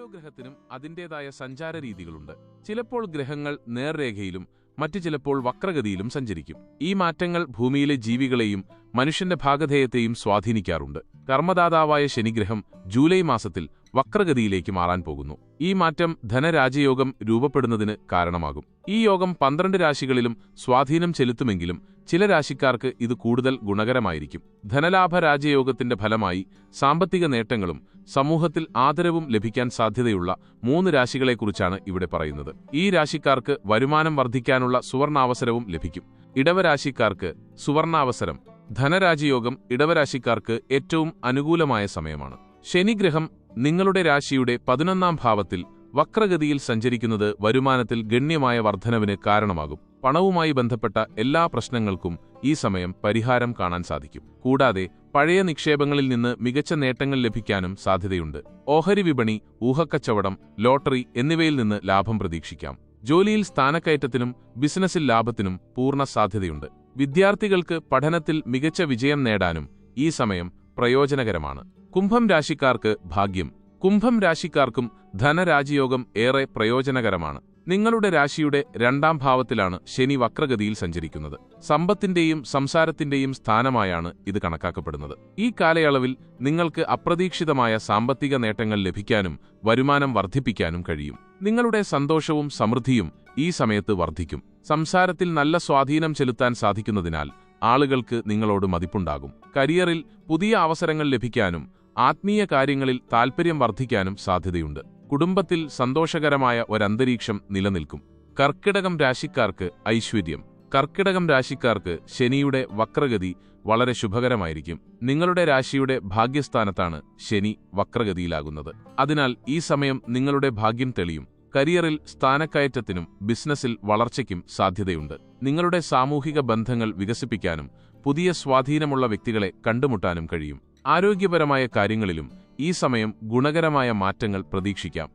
ഓരോ ഗ്രഹത്തിനും അതിന്റെതായ സഞ്ചാര രീതികളുണ്ട് ചിലപ്പോൾ ഗ്രഹങ്ങൾ നേർരേഖയിലും മറ്റു ചിലപ്പോൾ വക്രഗതിയിലും സഞ്ചരിക്കും. ഈ മാറ്റങ്ങൾ ഭൂമിയിലെ ജീവികളെയും മനുഷ്യന്റെ ഭാഗധേയത്തെയും സ്വാധീനിക്കാറുണ്ട്. കർമ്മദാതാവായ ശനിഗ്രഹം ജൂലൈ മാസത്തിൽ വക്രഗതിയിലേക്ക് മാറാൻ പോകുന്നു. ഈ മാറ്റം ധനരാജയോഗം രൂപപ്പെടുന്നതിന് കാരണമാകും. ഈ യോഗം പന്ത്രണ്ട് രാശികളിലും സ്വാധീനം ചെലുത്തുമെങ്കിലും ചില രാശിക്കാർക്ക് ഇത് കൂടുതൽ ഗുണകരമായിരിക്കും. ധനലാഭ രാജയോഗത്തിന്റെ ഫലമായി സാമ്പത്തിക നേട്ടങ്ങളും സമൂഹത്തിൽ ആദരവും ലഭിക്കാൻ സാധ്യതയുള്ള മൂന്ന് രാശികളെക്കുറിച്ചാണ് ഇവിടെ പറയുന്നത്. ഈ രാശിക്കാർക്ക് വരുമാനം വർദ്ധിക്കാനുള്ള സുവർണാവസരവും ലഭിക്കും. ഇടവരാശിക്കാർക്ക് സുവർണാവസരം. ധനരാജയോഗം ഇടവരാശിക്കാർക്ക് ഏറ്റവും അനുകൂലമായ സമയമാണ്. ശനിഗ്രഹം നിങ്ങളുടെ രാശിയുടെ പതിനൊന്നാം ഭാവത്തിൽ വക്രഗതിയിൽ സഞ്ചരിക്കുന്നത് വരുമാനത്തിൽ ഗണ്യമായ വർധനവിന് കാരണമാകും. പണവുമായി ബന്ധപ്പെട്ട എല്ലാ പ്രശ്നങ്ങൾക്കും ഈ സമയം പരിഹാരം കാണാൻ സാധിക്കും. കൂടാതെ പഴയ നിക്ഷേപങ്ങളിൽ നിന്ന് മികച്ച നേട്ടങ്ങൾ ലഭിക്കാനും സാധ്യതയുണ്ട്. ഓഹരി വിപണി ഊഹക്കച്ചവടം ലോട്ടറി എന്നിവയിൽ നിന്ന് ലാഭം പ്രതീക്ഷിക്കാം. ജോലിയിൽ സ്ഥാനക്കയറ്റത്തിനും ബിസിനസ്സിൽ ലാഭത്തിനും പൂർണ സാധ്യതയുണ്ട്. വിദ്യാർത്ഥികൾക്ക് പഠനത്തിൽ മികച്ച വിജയം നേടാനും ഈ സമയം പ്രയോജനകരമാണ്. കുംഭം രാശിക്കാർക്ക് ഭാഗ്യം. കുംഭം രാശിക്കാർക്കും ധനരാജിയോഗം ഏറെ പ്രയോജനകരമാണ്. നിങ്ങളുടെ രാശിയുടെ രണ്ടാം ഭാവത്തിലാണ് ശനി വക്രഗതിയിൽ സഞ്ചരിക്കുന്നത്. സമ്പത്തിന്റെയും സംസാരത്തിന്റെയും സ്ഥാനമായാണ് ഇത് കണക്കാക്കപ്പെടുന്നത്. ഈ കാലയളവിൽ നിങ്ങൾക്ക് അപ്രതീക്ഷിതമായ സാമ്പത്തിക നേട്ടങ്ങൾ ലഭിക്കാനും വരുമാനം വർദ്ധിപ്പിക്കാനും കഴിയും. നിങ്ങളുടെ സന്തോഷവും സമൃദ്ധിയും ഈ സമയത്ത് വർദ്ധിക്കും. സംസാരത്തിൽ നല്ല സ്വാധീനം ചെലുത്താൻ സാധിക്കുന്നതിനാൽ ആളുകൾക്ക് നിങ്ങളോട് മതിപ്പുണ്ടാകും. കരിയറിൽ പുതിയ അവസരങ്ങൾ ലഭിക്കാനും ആത്മീയ കാര്യങ്ങളിൽ താൽപ്പര്യം വർദ്ധിക്കാനും സാധ്യതയുണ്ട്. കുടുംബത്തിൽ സന്തോഷകരമായ ഒരന്തരീക്ഷം നിലനിൽക്കും. കർക്കിടകം രാശിക്കാർക്ക് ഐശ്വര്യം. കർക്കിടകം രാശിക്കാർക്ക് ശനിയുടെ വക്രഗതി വളരെ ശുഭകരമായിരിക്കും. നിങ്ങളുടെ രാശിയുടെ ഭാഗ്യസ്ഥാനത്താണ് ശനി വക്രഗതിയിലാകുന്നത്. അതിനാൽ ഈ സമയം നിങ്ങളുടെ ഭാഗ്യം തെളിയും. കരിയറിൽ സ്ഥാനക്കയറ്റത്തിനും ബിസിനസ്സിൽ വളർച്ചയ്ക്കും സാധ്യതയുണ്ട്. നിങ്ങളുടെ സാമൂഹിക ബന്ധങ്ങൾ വികസിപ്പിക്കാനും പുതിയ സ്വാധീനമുള്ള വ്യക്തികളെ കണ്ടുമുട്ടാനും കഴിയും. ആരോഗ്യപരമായ കാര്യങ്ങളിലും ഈ സമയം ഗുണകരമായ മാറ്റങ്ങൾ പ്രതീക്ഷിക്കാം